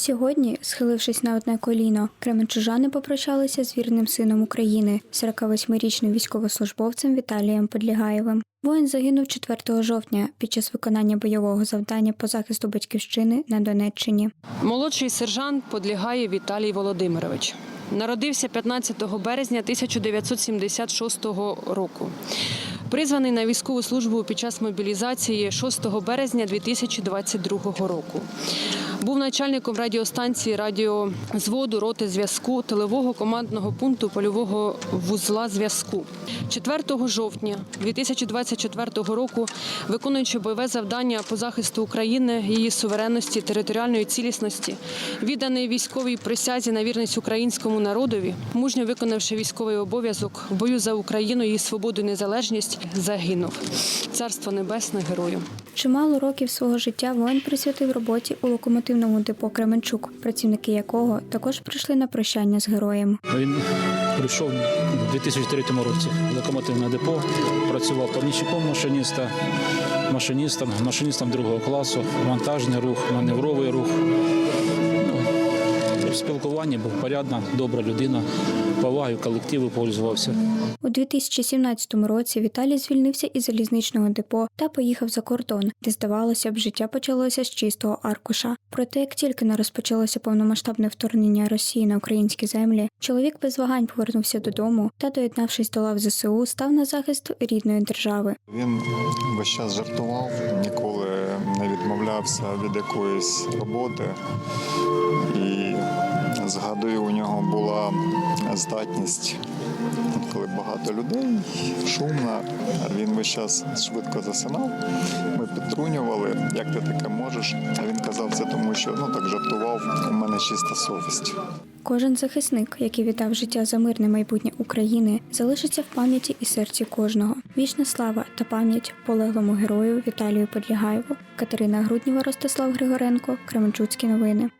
Сьогодні, схилившись на одне коліно, кременчужани попрощалися з вірним сином України, 48-річним військовослужбовцем Віталієм Подлігаєвим. Воїн загинув 4 жовтня під час виконання бойового завдання по захисту батьківщини на Донеччині. Молодший сержант Подлігає Віталій Володимирович. Народився 15 березня 1976 року. Призваний на військову службу під час мобілізації 6 березня 2022 року. Був начальником радіостанції радіозводу роти зв'язку тилового командного пункту польового вузла зв'язку. 4 жовтня 2024 року, виконуючи бойове завдання по захисту України, її суверенності, територіальної цілісності, відданий військовій присязі на вірність українському народові, мужньо виконавши військовий обов'язок в бою за Україну, її свободу і незалежність, загинув. Царство небесне герою. Чимало років свого життя воїн присвятив роботі у локомотивному депо Кременчук, працівники якого також прийшли на прощання з героєм. Він прийшов у 2003 році локомотивне депо, працював помічником машиніста, машиністом, машиністом другого класу, вантажний рух, маневровий рух. Ну, в спілкуванні був порядна, добра людина, повагою колективу пользувався. У 2017 році Віталій звільнився із залізничного депо та поїхав за кордон, де здавалося б, життя почалося з чистого аркуша. Проте, як тільки не розпочалося повномасштабне вторгнення Росії на українські землі, чоловік без вагань повернувся додому та, доєднавшись до лав ЗСУ, став на захист рідної держави. Він весь час жартував, ніколи не відмовлявся від якоїсь роботи. Здатність, коли багато людей, шумно, він весь час швидко засинав. Ми підтрунювали, як ти таке можеш. А він казав це тому, що ну так жартував, у мене чиста совість. Кожен захисник, який віддав життя за мирне майбутнє України, залишиться в пам'яті і серці кожного. Вічна слава та пам'ять полеглому герою Віталію Подлігаєву. Катерина Грудніва, Ростислав Григоренко, Кременчуцькі новини.